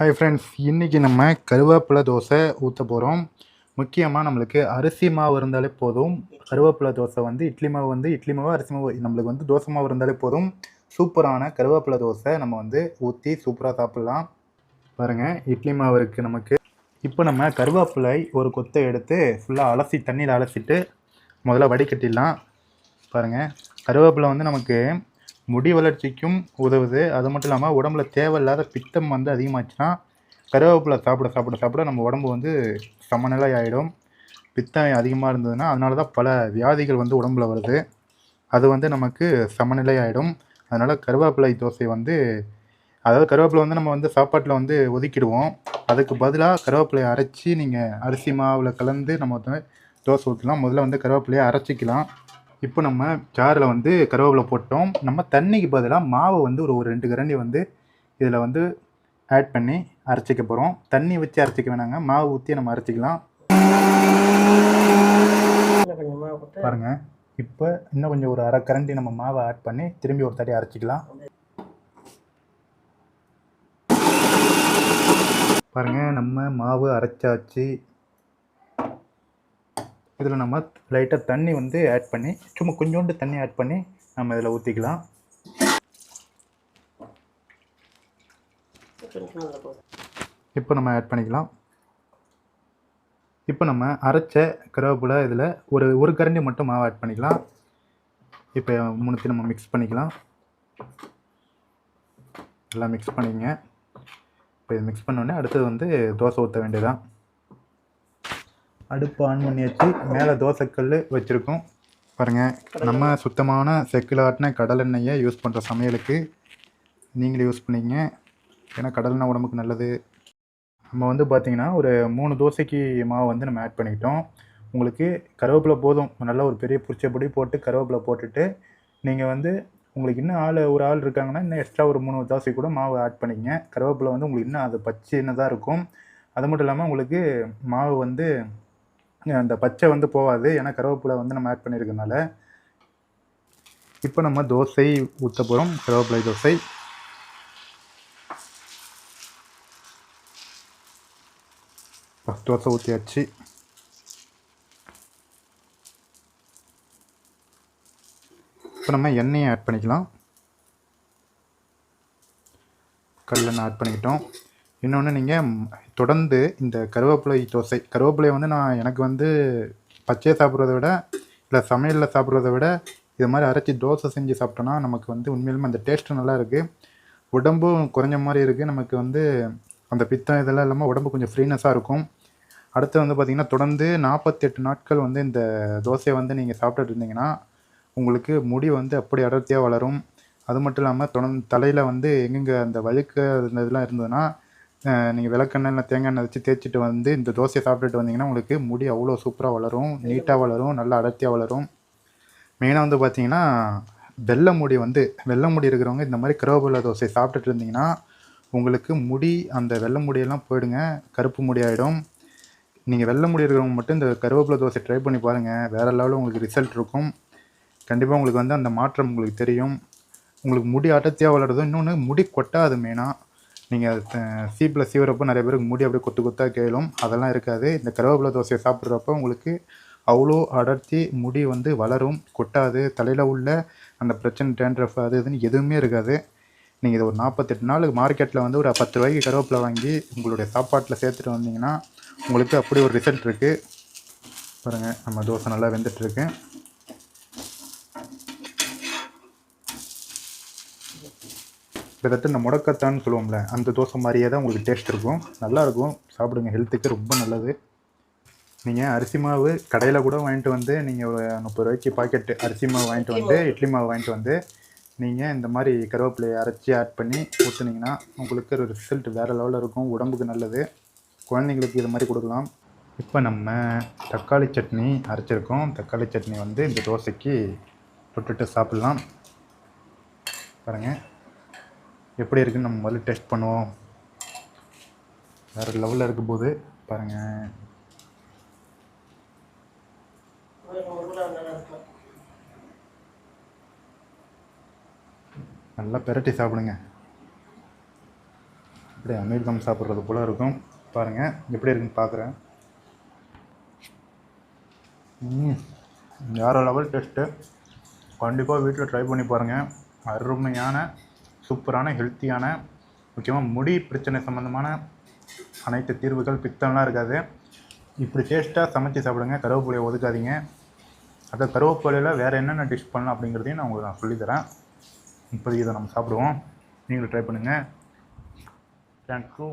Hi friends இன்றைக்கி நம்ம கருவேப்பிலை தோசை ஊற்ற போகிறோம் முக்கியமாக நம்மளுக்கு அரிசி மாவு இருந்தாலே போதும். கருவேப்பிலை தோசை வந்து இட்லி மாவு வந்து இட்லி மாவு அரிசி மாவு நம்மளுக்கு வந்து தோசை மாவு இருந்தாலே போதும். சூப்பரான கருவேப்பிலை தோசை நம்ம வந்து ஊற்றி சூப்பராக சாப்பிட்லாம். பாருங்கள் இட்லி மாவு இருக்குது நமக்கு. இப்போ நம்ம கருவேப்பிலை ஒரு கொத்தை எடுத்து ஃபுல்லாக அலசி தண்ணியில் அலசிட்டு முதல்ல வடிகட்டிடலாம். பாருங்கள் கருவேப்பிலை வந்து நமக்கு முடி வளர்ச்சிக்கும் உதவுது. அது மட்டும் இல்லாமல் உடம்புல தேவையில்லாத பித்தம் வந்து அதிகமாச்சுன்னா கருவேப்பிலை சாப்பிட சாப்பிட சாப்பிட நம்ம உடம்பு வந்து சமநிலை ஆகிடும் பித்தம் அதிகமாக இருந்ததுன்னா அதனால தான் பல வியாதிகள் வந்து உடம்புல வருது. அது வந்து நமக்கு சமநிலை ஆகிடும் அதனால் கருவேப்பிலை தோசை வந்து அதாவது கருவேப்பிலை வந்து நம்ம வந்து சாப்பாட்டில் வந்து ஒதுக்கிடுவோம். அதுக்கு பதிலாக கருவேப்பிலையை அரைச்சி நீங்கள் அரிசி மாவில் கலந்து நம்ம வந்து தோசை ஊற்றலாம் முதல்ல வந்து கருவேப்பிலையை அரைச்சிக்கலாம். இப்போ நம்ம ஜாரில் வந்து கருவேப்பிலை போட்டோம். நம்ம தண்ணிக்கு பதிலாக மாவை வந்து ஒரு ஒரு ரெண்டு கரண்டி வந்து இதில் வந்து ஆட் பண்ணி அரைச்சிக்க போகிறோம் தண்ணி வச்சு அரைச்சிக்க வேணாங்க. மாவு ஊற்றி நம்ம அரைச்சிக்கலாம். பாருங்கள் இப்போ இன்னும் கொஞ்சம் ஒரு அரை கரண்டி நம்ம மாவை ஆட் பண்ணி திரும்பி ஒரு தடி அரைச்சிக்கலாம். பாருங்கள் நம்ம மாவு அரைச்சாச்சு. இதில் நம்ம லைட்டாக தண்ணி வந்து ஆட் பண்ணி சும்மா கொஞ்சோண்டு தண்ணி ஆட் பண்ணி நம்ம இதில் ஊற்றிக்கலாம் இப்போ நம்ம ஆட் பண்ணிக்கலாம். இப்போ நம்ம அரைச்ச கருவேப்பிலை இதில் ஒரு ஒரு கரண்டி மட்டும் மாவு ஆட் பண்ணிக்கலாம். இப்போ மூணுத்தையும் நம்ம மிக்ஸ் பண்ணிக்கலாம். எல்லாம் மிக்ஸ் பண்ணிக்கங்க இப்போ இது மிக்ஸ் பண்ணோடனே அடுத்தது வந்து தோசை ஊற்ற வேண்டியதான் அடுப்பு ஆன் பண்ணியாச்சு. மேலே தோசைக்கல் வச்சுருக்கோம். பாருங்கள் நம்ம சுத்தமான செக்கில் ஆட்டின கடலெண்ணெயை யூஸ் பண்ணுற சமையலுக்கு நீங்களே யூஸ் பண்ணிங்க. ஏன்னா கடலெண்ணெய் உடம்புக்கு நல்லது. நம்ம வந்து பார்த்திங்கன்னா ஒரு மூணு தோசைக்கு மாவு வந்து நம்ம ஆட் பண்ணிக்கிட்டோம். உங்களுக்கு கருவேப்பிலை போதும். நல்ல ஒரு பெரிய பிடிச்சபடி போட்டு கருவேப்பிலை போட்டுட்டு நீங்கள் வந்து உங்களுக்கு இன்னும் ஆள் ஒரு ஆள் இருக்காங்கன்னா இன்னும் எக்ஸ்ட்ரா ஒரு மூணு தோசை கூட மாவு ஆட் பண்ணிக்கங்க. கருவேப்பிலை வந்து உங்களுக்கு இன்னும் அது பச்சைன்னு இருக்கும். அது மட்டும் இல்லாமல் உங்களுக்கு மாவு வந்து அந்த பச்சை வந்து போகாது. ஏன்னா கருவேப்பிலை வந்து நம்ம ஆட் பண்ணியிருக்கனால இப்போ நம்ம தோசை ஊற்ற போகிறோம் கருவேப்பிலை தோசை. ஃபஸ்ட் தோசை ஊற்றியாச்சு இப்போ நம்ம எண்ணெயை ஆட் பண்ணிக்கலாம். கல்லெண்ணெய் ஆட் பண்ணிக்கிட்டோம். இன்னொன்று நீங்கள் தொடர்ந்து இந்த கருவேப்பிலை தோசை. கருவேப்பிலை வந்து நான் எனக்கு வந்து பச்சையை சாப்பிட்றத விட இல்லை சமையலில் சாப்பிட்றத விட இது மாதிரி அரைச்சி தோசை செஞ்சு சாப்பிட்டோன்னா நமக்கு வந்து உண்மையிலுமே அந்த டேஸ்ட்டு நல்லா இருக்குது உடம்பும் குறைஞ்ச மாதிரி இருக்குது நமக்கு வந்து அந்த பித்தம் இதெல்லாம் இல்லாமல் உடம்பு கொஞ்சம் ஃப்ரீனஸாக இருக்கும். அடுத்து வந்து பார்த்திங்கன்னா தொடர்ந்து நாற்பத்தெட்டு நாட்கள் வந்து இந்த தோசையை வந்து நீங்கள் சாப்பிட்டுட்டு இருந்தீங்கன்னா உங்களுக்கு முடி வந்து அப்படி அடர்த்தியாக வளரும். அது மட்டும் இல்லாமல் தொடர்ந்து தலையில் வந்து எங்கெங்கே அந்த வழுக்க இந்த இதெல்லாம் இருந்ததுன்னா நீங்கள் விளக்கெண்ணெய் இல்லை தேங்காய் எண்ணெய் வச்சு தேய்ச்சிட்டு வந்து இந்த தோசையை சாப்பிட்டுட்டு வந்தீங்கன்னா உங்களுக்கு முடி அவ்வளோ சூப்பராக வளரும் நீட்டாக வளரும் நல்லா அடர்த்தியாக வளரும். மெயினாக வந்து பார்த்தீங்கன்னா வெள்ளை முடி வந்து வெள்ளை முடி இருக்கிறவங்க இந்த மாதிரி கருவேப்பிலை தோசை சாப்பிட்டுட்டு இருந்தீங்கன்னா உங்களுக்கு முடி அந்த வெள்ளை முடியெல்லாம் போயிடுங்க கருப்பு முடி ஆகிடும் நீங்கள் வெள்ளை முடி இருக்கிறவங்க மட்டும் இந்த கருவேப்பிலை தோசை ட்ரை பண்ணி பாருங்கள் வேறு லெவலில் உங்களுக்கு ரிசல்ட் இருக்கும். கண்டிப்பாக உங்களுக்கு வந்து அந்த மாற்றம் உங்களுக்கு தெரியும். உங்களுக்கு முடி அடர்த்தியாக வளர்றதும் இன்னொன்று முடி கொட்டாது மெயினாக நீங்கள் சீப்பில் சீவுறப்போ e நிறைய பேருக்கு முடி அப்படியே கொத்து கொத்தாக கேளும். அதெல்லாம் இருக்காது. இந்த கருவேப்பிலை தோசையை சாப்பிட்றப்போ உங்களுக்கு அவ்வளோ அடர்த்தி முடி வந்து வளரும் கொட்டாது தலையில் உள்ள அந்த பிரச்சனை டேண்ட்ரஃப் அது இதுன்னு எதுவுமே இருக்காது. நீங்கள் இதை ஒரு நாற்பத்தெட்டு நாளுக்கு மார்க்கெட்டில் வந்து ஒரு பத்து ரூபாய்க்கு கருவேப்பிலை வாங்கி உங்களுடைய சாப்பாட்டில் சேர்த்துட்டு வந்தீங்கன்னா உங்களுக்கு அப்படி ஒரு ரிசல்ட் இருக்குது பாருங்கள் நம்ம தோசை நல்லா வெந்துட்டுருக்கு கிட்டத்தட்ட இந்த முடக்கத்தான்னு சொல்லுவோம்ல அந்த தோசை மாதிரியே தான் உங்களுக்கு டேஸ்ட் இருக்கும். நல்லாயிருக்கும். சாப்பிடுங்க ஹெல்த்துக்கு ரொம்ப நல்லது. நீங்கள் அரிசி மாவு கடையில் கூட வாங்கிட்டு வந்து நீங்கள் ஒரு முப்பது ரூபாய்க்கு பாக்கெட்டு அரிசி மாவு வாங்கிட்டு வந்து இட்லி மாவு. வாங்கிட்டு வந்து நீங்கள் இந்த மாதிரி கருவேப்பிலையை அரைச்சி ஆட் பண்ணி ஊற்றுனீங்கன்னா உங்களுக்கு ஒரு ரிசல்ட் வேறு லெவலில் இருக்கும். உடம்புக்கு நல்லது. குழந்தைங்களுக்கு இது மாதிரி கொடுக்கலாம். இப்போ நம்ம தக்காளி சட்னி அரைச்சிருக்கோம். தக்காளி சட்னி வந்து இந்த தோசைக்கு தொட்டுட்டு சாப்பிட்லாம். பாருங்கள் எப்படி இருக்குன்னு நம்ம முதல்ல டெஸ்ட் பண்ணுவோம். வேறு லெவலில் இருக்கும் போது பாருங்கள் நல்லா பெரட்டி சாப்பிடுங்க. இப்படி அமீர்தம் சாப்பிட்றது போல் இருக்கும். பாருங்கள் எப்படி இருக்குன்னு பார்க்குறேன் ம் வேறு லெவல் டெஸ்ட்டு கண்டிப்பாக வீட்டில் ட்ரை பண்ணி பாருங்கள் அருமையான சூப்பரான ஹெல்த்தியான முக்கியமாக முடி பிரச்சனை சம்மந்தமான அனைத்து தீர்வுகள் பித்தம்லாம் இருக்காது. இப்படி டேஸ்ட்டாக சமைச்சு சாப்பிடுங்க. கருவேப்பிலையை ஒதுக்காதீங்க. அதை கருவேப்பிலையில் வேறு என்னென்ன டிஷ் பண்ணலாம் அப்படிங்கிறதையும் நான் உங்களுக்கு நான் சொல்லித்தரேன். இப்போதைக்கு இதை நம்ம சாப்பிடுவோம். நீங்களும் ட்ரை பண்ணுங்கள் தேங்க்யூ